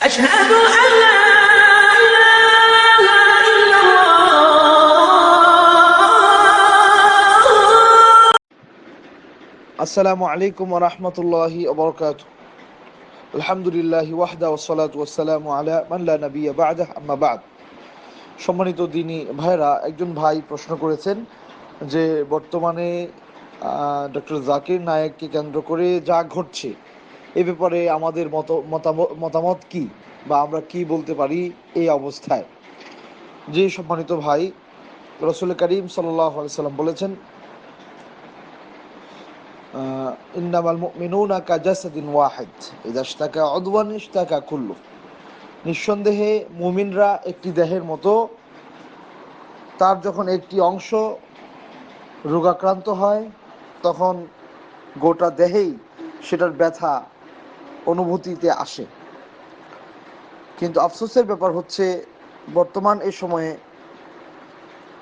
أشهد أن لا إله إلا الله আসসালামু আলাইকুম রহমতুল্লাহি ওবরকাত আলহামদুলিল্লাহ ওয়াহদা ওসালাত ওয়াসালামু আলা মাল্লা নবিয়া বাদা আম্মা বাদ সম্মানিত দিনী ভাইরা একজন ভাই প্রশ্ন করেছেন যে বর্তমানে ডক্টর জাকির নায়েককে কেন্দ্র করে যা ঘটছে এ ব্যাপারে আমাদের মত মতামত কি? বা আমরা কি বলতে পারি এই অবস্থায়? যে সম্মানিত ভাই, রসুল করিম সাল্লাম বলেছেন ইন্নামাল মুমিনুনা কাজাসাদিন ওয়াহিদ ইদা ইশতাকা উদওয়ান কুল্লু। নিঃসন্দেহে মুমিনরা একটি দেহের মতো, তার যখন একটি অংশ রোগাক্রান্ত হয়, তখন গোটা দেহেই সেটার ব্যথা অনুভূতিতে আসে। কিন্তু আফসোসের ব্যাপার হচ্ছে, বর্তমান এ সময়ে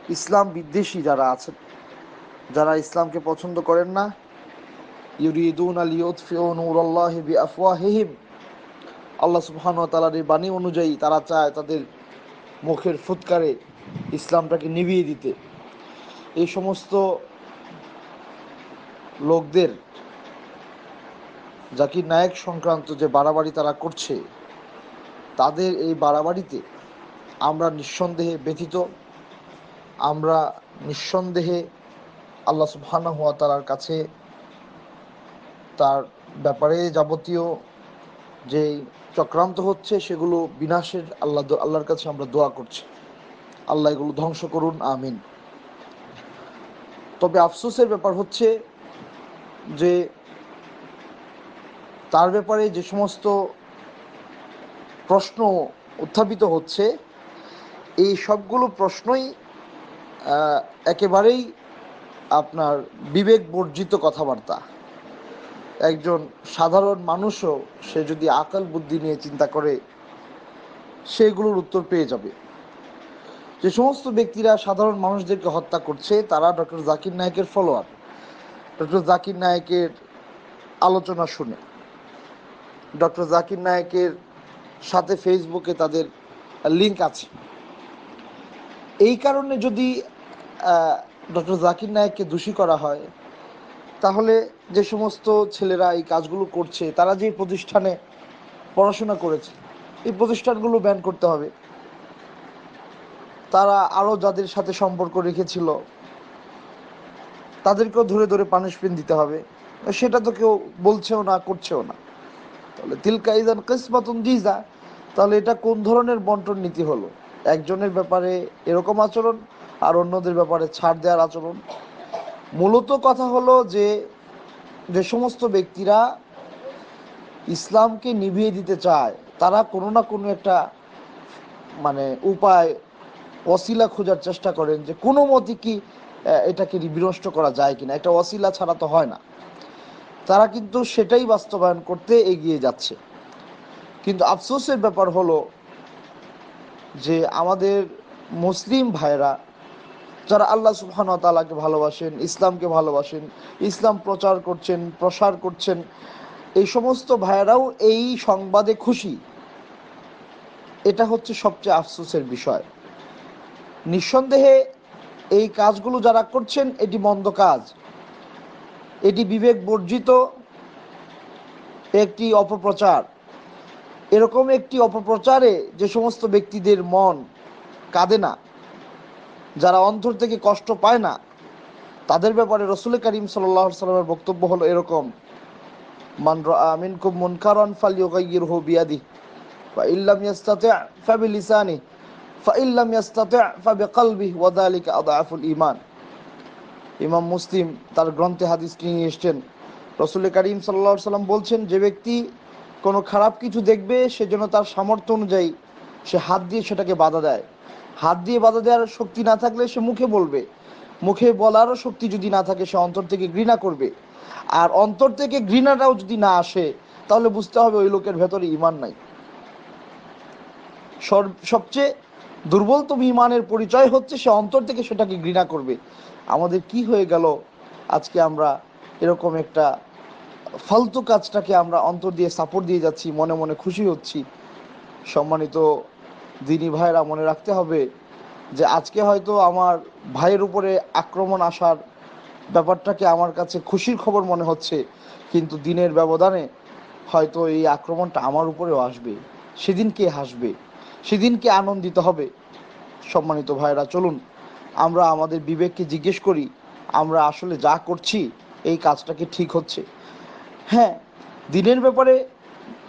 ইসলাম বিদ্বেষী যারা আছেন, যারা ইসলামকে পছন্দ করেন না, ইউরিদুন আল ইউতফিউ নূরাল্লাহি বিআফওয়াহিহিম, আল্লাহ সুবহানাহু ওয়া তাআলার এই বাণী অনুযায়ী তারা চায় তাদের মুখের ফুৎকারে ইসলামটাকে নিভিয়ে দিতে। এই সমস্ত লোকদের জাকির নায়ক সংক্রান্ত যে বাড়াবাড়ি তারা করছে, তাদের এই বাড়াবাড়িতে আমরা নিঃসন্দেহে ব্যথিত। আমরা নিঃসন্দেহে আল্লাহ সুবহানাহু ওয়া তাআলার কাছে তার ব্যাপারে যাবতীয় যে চক্রান্ত হচ্ছে, সেগুলো বিনাশের আল্লাহ আল্লাহর কাছে আমরা দোয়া করছি। আল্লাহ এগুলো ধ্বংস করুন, আমিন। তবে আফসোসের ব্যাপার হচ্ছে যে তার ব্যাপারে যে সমস্ত প্রশ্ন উত্থাপিত হচ্ছে, এই সবগুলো প্রশ্নই একেবারেই আপনার বিবেক বর্জিত কথাবার্তা। একজন সাধারণ মানুষও সে যদি আকাল বুদ্ধি নিয়ে চিন্তা করে, সেগুলোর উত্তর পেয়ে যাবে। যে সমস্ত ব্যক্তিরা সাধারণ মানুষদেরকে হত্যা করছে, তারা ডক্টর জাকির নায়কের ফলোয়ার ডক্টর জাকির নায়কের আলোচনা শুনে। ডক্টর জাকির নায়কের সাথে ফেসবুকে তাদের লিংক আছে। এই কারণে যদি ডক্টর জাকির নায়ককে দোষী করা হয়, তাহলে যে সমস্ত ছেলেরা এই কাজগুলো করছে, তারা যে প্রতিষ্ঠানে পড়াশোনা করেছে, এই প্রতিষ্ঠানগুলো ব্যান করতে হবে। তারা আরও যাদের সাথে সম্পর্ক রেখেছিল, তাদেরকেও ধরে ধরে পানিশমেন্ট দিতে হবে। সেটা তো কেউ বলছেও না, করছেও না। তাহলে তিলকা ইজান কিসমাতুন জিজা তাহলে এটা কোন ধরনের বন্টন নীতি হলো? একজনের ব্যাপারে এরকম আচরণ আর অন্যদের ব্যাপারে ছাড় দেওয়ার আচরণ। মূলত কথা হলো যে যে সমস্ত ব্যক্তিরা ইসলামকে নিভিয়ে দিতে চায়, তারা কোনো না কোনো একটা মানে উপায় অসিলা খোঁজার চেষ্টা করেন যে কোনো মতে কি এটাকে বিনষ্ট করা যায় কিনা। একটা অসিলা ছাড়া তো হয় না। তারা কিন্তু সেটাই বাস্তবায়ন করতে এগিয়ে যাচ্ছে। কিন্তু আফসোসের ব্যাপার হলো যে আমাদের মুসলিম ভাইরা যারা আল্লাহ সুবহান তালাকে ভালোবাসেন, ইসলামকে ভালোবাসেন, ইসলাম প্রচার করছেন, প্রসার করছেন, এই সমস্ত ভাইয়েরাও এই সংবাদে খুশি। এটা হচ্ছে সবচেয়ে আফসোসের বিষয়। নিঃসন্দেহে এই কাজগুলো যারা করছেন, এটি মন্দ কাজ। এটি বিবেক বর্জিত একটি অপপ্রচার। এরকম একটি অপপ্রচারে যে সমস্ত ব্যক্তিদের মন কাঁদে না, যারা অন্তর থেকে কষ্ট পায় না, তাদের ব্যাপারে রসুল করিম সাল্লাহ সাল্লামের বক্তব্য হলো এরকম, মান আমিন কুম মুনকারান ফালিয়ুগাইয়িরহু বিয়াদি ফা ইল্লাম ইয়াস্তাতি' ফাবিলিসানি ফা ইল্লাম ইয়াস্তাতি' ফাবিকলবি ওয়া যালিকা আদআফুল ঈমান। ইমাম মুসলিম তার গ্রন্থে হাদিসটি নিয়ে এসছেন। রসুল করিম সাল্লাহ সাল্লাম বলছেন, যে ব্যক্তি কোনো খারাপ কিছু দেখবে সেজন্য তার সামর্থ্য অনুযায়ী সে হাত দিয়ে সেটাকে বাধা দেয়। হাত দিয়ে বাধা দেওয়ার শক্তি না থাকলে সে মুখে বলবে। মুখে বলারও শক্তি যদি না থাকে, সে অন্তর থেকে ঘৃণা করবে। আর অন্তর থেকে ঘৃণাটাও যদি না আসে, তাহলে বুঝতে হবে ওই লোকের ভেতরে ইমান নাই। সবচেয়ে দুর্বলতম ইমানের পরিচয় হচ্ছে, সে অন্তর থেকে সেটাকে ঘৃণা করবে। আমাদের কি হয়ে গেল? আজকে আমরা এরকম একটা ফালতু কাজটাকে আমরা অন্তর দিয়ে সাপোর্ট দিয়ে যাচ্ছি, মনে মনে খুশি হচ্ছি। সম্মানিত দিনী ভাইরা মনে রাখতে হবে যে আজকে হয়তো আমার ভাইয়ের উপরে আক্রমণ আসার ব্যাপারটাকে আমার কাছে খুশির খবর মনে হচ্ছে, কিন্তু দিনের ব্যবধানে হয়তো এই আক্রমণটা আমার উপরেও আসবে। সেদিন কে হাসবে সেদিন কে আনন্দিত হবে। সম্মানিত ভাইরা চলুন আমরা আমাদের বিবেককে জিজ্ঞেস করি, আমরা আসলে যা করছি, এই কাজটা কি ঠিক হচ্ছে? হ্যাঁ দিনের ব্যাপারে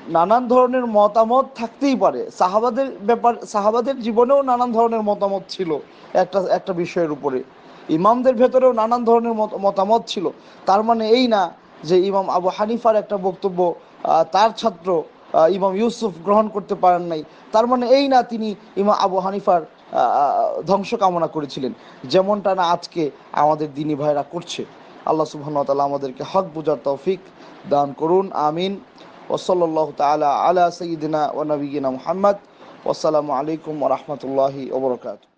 নানান ধরনের মতামত থাকতেই পারে। সাহাবাদের ব্যাপার, সাহাবাদের জীবনেও নানান ধরনের মতামত ছিল একটা একটা বিষয়ের উপরে। ইমামদের ভেতরেও নানান ধরনের মত- মতামত ছিল। তার মানে এই না যে ইমাম আবু হানিফার একটা বক্তব্য তার ছাত্র ইমাম ইউসুফ গ্রহণ করতে পারেন নাই। তার মানে এই না তিনি ইমাম আবু হানিফার ধ্বংস কামনা করেছিলেন। যেমনটা না আজকে আমাদের দিনী ভাইরা করছে। আল্লাহ সুবহান ওয়া আমাদেরকে হক বুঝার তৌফিক দান করুন, আমিন। ওসল্লাহ তালা আলা সঈদিনা ও নবীনা মোহাম্মদ। ওসালামু আলাইকুম ওয়া ওবরকাত